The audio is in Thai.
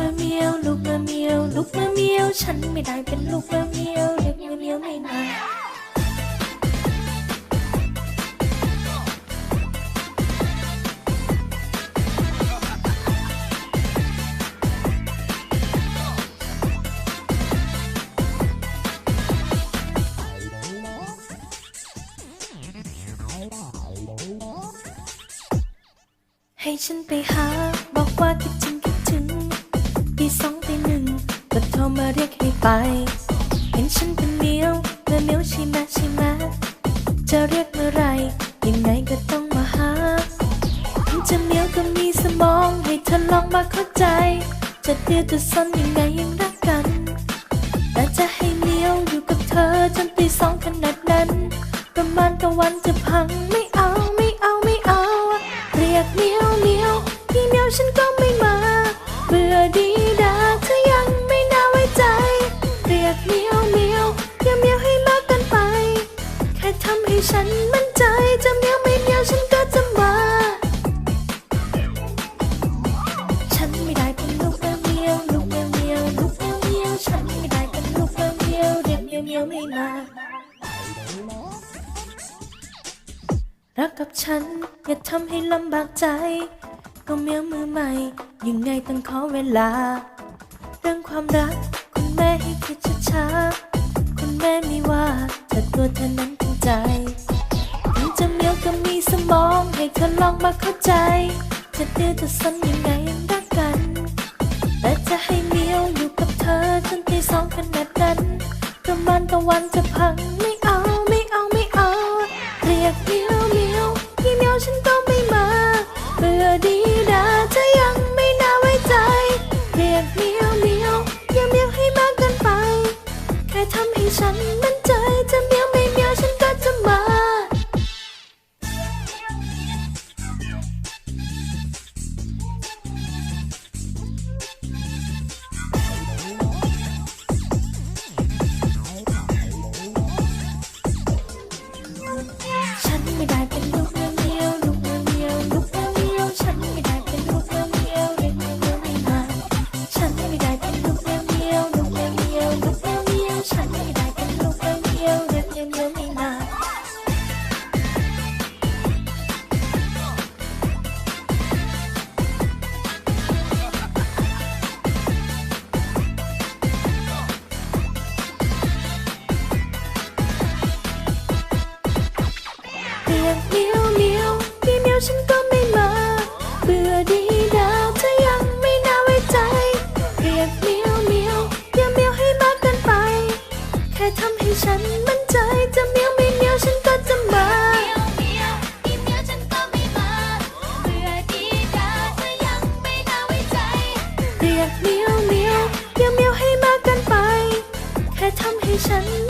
ได้เป็นลูกมวเมียว ลูกมวเมียว ลูกมวเมียว ฉันไม่ได้เป็นลูกมวเมียวเด็กมวเมียวไม่มาให้ฉันไปหา บอกว่าคิดถึง รมาเรียกให้ไป เห็นฉันเป็นเมียวเมื่อเมียวใช่ไหมใช่ไหมจะเรียกเมื่อไร ยังไงก็ต้องมาหาถึงจะเมียวก็มีสมองให้เธอลองมาเข้าใจ จะเดือดจะซนยังไงยังรัก เรียกเมียวเมียวอย่าเมียวให้มากเกันไป แค่ทำให้ฉันมั่นใจจะเมียวไม่เมียวฉันก็จะมา ฉันไม่ได้เป็นลูกแมวเมียวลูกแมวเมียวลูกแมวเมียวฉันไม่ได้เป็นลูกแมวเมียวเด็กเมียวเมียวไม่มารักกับฉันอย่าทำให้ลำบากใจ ก็เมียวมือใหม่ยังไงต้องขอเวลา เรื่องความรัก แม่ให้คิดช้าๆคุณแม่ไมีว่าแต่ตัวเธอนั้นจริงใจถึงจะเมียวก็มีสมองให้เธอลองมาเข้าใจ จะดื้อจะซนยังไงยังรักกัน แต่จะให้เมียวอยู่กับเธอจนตีสองขนาดนั้นประมาณตะวันจะพังไม่เอาไม่เอาไม่เอาเรียกเมียวเมียวพี่เมียวฉันก็ไม่มาเบื่อดี ฉันไม่ได้เป็น ยกเมียวเมียวพี่เมียวฉันก็ไม่มา เบื่อดีดาเธอยังไม่น่าไว้ใจเรียกเมียวเมียวอย่าเมียวให้มากเกินไป แค่ทำให้ฉันมั่นใจจะเมียวไม่เมียวฉันก็จะมาเมียวพี่เมียวฉันก็ไม่มาเบื่อดีดาเธอยังไม่น่าไว้ใจเรียกเมียวเมียวอย่าเมียวให้มากเกินไป แค่ทำให้ฉัน